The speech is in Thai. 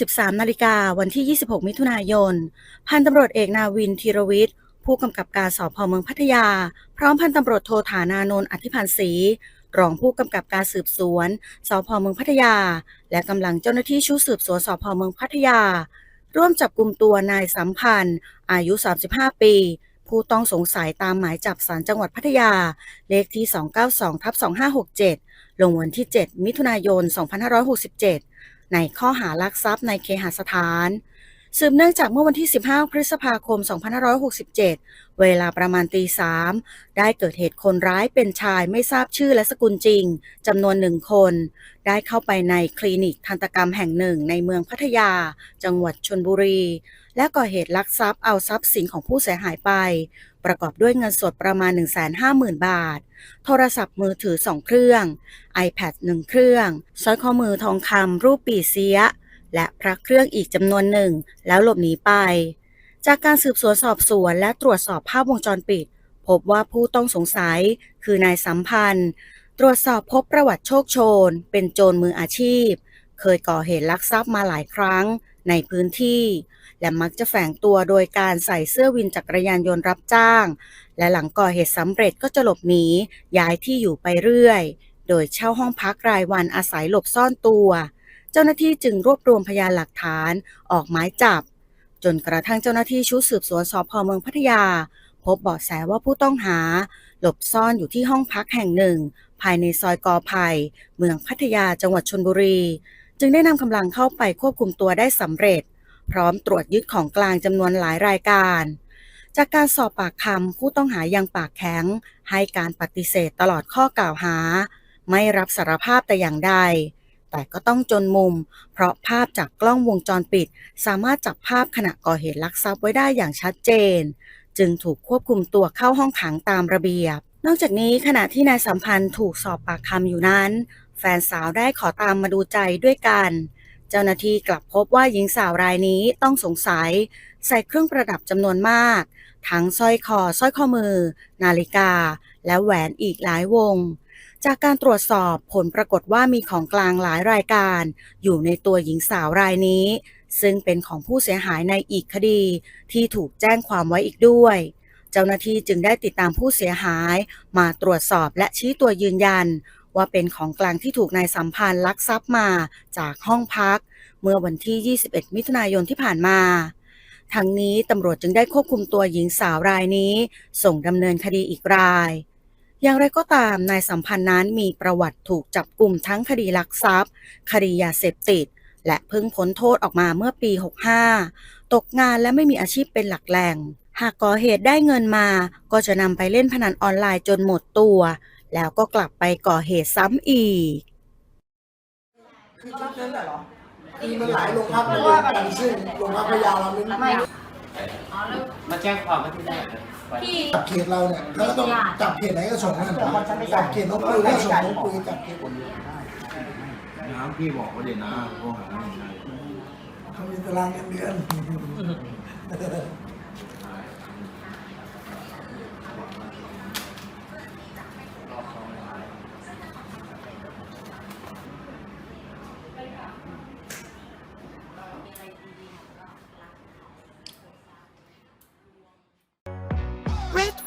เมื่อเวลา13 นาฬิกาวันที่ 26 มิถุนายน พันตำรวจเอกนาวินธีรวิทย์ ผู้กำกับการสพเมืองพัทยา พร้อมพันตำรวจโทฐานานนท์อธิพันธ์ศรีรองผู้กำกับการสืบสวนสพเมืองพัทยา และกำลังเจ้าหน้าที่ชุดสืบสวนสพเมืองพัทยา ร่วมจับกลุ่มตัวนายสัมพันธ์ อายุ 35 ปี ผู้ต้องสงสัยตามหมายจับศาลจังหวัดพัทยา เลขที่ 292ทับ2567 ลงวันที่ 7 มิถุนายน 2567 ในข้อหารักทรัพย์ในเคหสถาน สืบเนื่องจากเมื่อวันที่ 15 พฤษภาคม 2567 เวลาประมาณตีสามได้เกิดเหตุคนร้ายเป็นชายไม่ทราบชื่อและสกุลจริงจำนวนหนึ่งคน ได้เข้าไปในคลินิกทันตกรรมแห่งหนึ่งในเมืองพัทยา จังหวัดชนบุรี และก่อเหตุลักทรัพย์เอาทรัพย์สินของผู้เสียหายไป ประกอบด้วยเงินสดประมาณ 150,000 บาท โทรศัพท์มือถือ 2 เครื่อง iPad 1 เครื่องสร้อยข้อมือทองคำรูปปีเสีย และพระเครื่องอีกจำนวนหนึ่ง แล้วหลบหนีไป จากการสืบสวนสอบสวนและตรวจสอบภาพวงจรปิด พบว่าผู้ต้องสงสัยคือนายสัมพันธ์ ตรวจสอบพบประวัติโชคโชน เป็นโจรมืออาชีพ เคยก่อเหตุลักทรัพย์มาหลายครั้ง ในพื้นที่ และมักจะแฝงตัวโดยการใส่เสื้อวินจักรยานยนต์รับจ้าง และหลังก่อเหตุสำเร็จก็จะหลบหนีย้ายที่อยู่ไปเรื่อย โดยเช่าห้องพักรายวันอาศัยหลบซ่อนตัว เจ้าหน้าที่จึงรวบรวมพยานหลักฐานออกหมายจับ จนกระทั่งเจ้าหน้าที่ชุดสืบสวนสพเมืองพัทยา พบเบาะแสว่าผู้ต้องหา หลบซ่อนอยู่ที่ห้องพักแห่งหนึ่ง ภายในซอยกอไผ่เมืองพัทยาจังหวัดชนบุรี จึงได้นำกำลังเข้าไปควบคุมตัวได้สำเร็จ พร้อมตรวจยึดของกลางจำนวนหลายรายการ จากการสอบปากคำผู้ต้องหายังปากแข็ง ให้การปฏิเสธตลอดข้อกล่าวหา ไม่รับสารภาพแต่อย่างใด แต่ก็ต้องจนมุม เพราะภาพจากกล้องวงจรปิด สามารถจับภาพขณะก่อเหตุลักทรัพย์ไว้ได้อย่างชัดเจน จึงถูกควบคุมตัวเข้าห้องขังตามระเบียบนอกจากนี้ขณะที่นายสัมพันธ์ถูกสอบปากคำอยู่นั้น แฟนสาวได้ขอตามมาดูใจด้วยกัน เจ้าหน้าที่กลับพบว่าหญิงสาวรายนี้ต้องสงสัย ใส่เครื่องประดับจำนวนมาก ทั้งสร้อยคอสร้อยข้อมือ นาฬิกา และแหวนอีกหลายวง จากการตรวจสอบผลปรากฏว่ามีของกลางหลายรายการ อยู่ในตัวหญิงสาวรายนี้ ซึ่งเป็นของผู้เสียหายในอีกคดีที่ถูกแจ้งความไว้อีกด้วยเจ้าหน้าที่จึงได้ติดตามผู้เสียหาย มาตรวจสอบและชี้ตัวยืนยัน ว่าเป็นของกลางที่ถูกนายสัมพันธ์ลักทรัพย์มาจากห้องพัก เมื่อวันที่ 21 มิถุนายนที่ผ่านมาทั้งนี้ตำรวจจึงได้ควบคุมตัวหญิงสาวรายนี้ ส่งดำเนินคดีอีกราย อย่างไรก็ตามนายสัมพันธ์นั้นมีประวัติถูกจับกลุ่มทั้งคดีลักทรัพย์ คดียาเสพติด และเพิ่งพ้นโทษออกมาเมื่อปี 65 ตกงานและไม่มีอาชีพเป็นหลักแหล่ง หากก่อเหตุได้เงินมาก็จะนำไปเล่นพนันออนไลน์จนหมดตัว แล้วก็กลับไปก่อเหตุซ้ำอีก คือชุดนั้นน่ะเหรอคือมันหลายโรงพักเลยกันซึ่งโรงพักพะยาเราไม่ไม่มาแจ้งความว่าที่ไหนไปจับเขตเราเนี่ยเขาก็ต้องจับเขตไหนก็ส่งนั่นจับเขตน้องปุยก็ส่งน้องปุยจับเขตน้ำพี่บอกว่าเดี๋ยวนะโทรหาหน่อยนะเขามีตารางเงินเดือน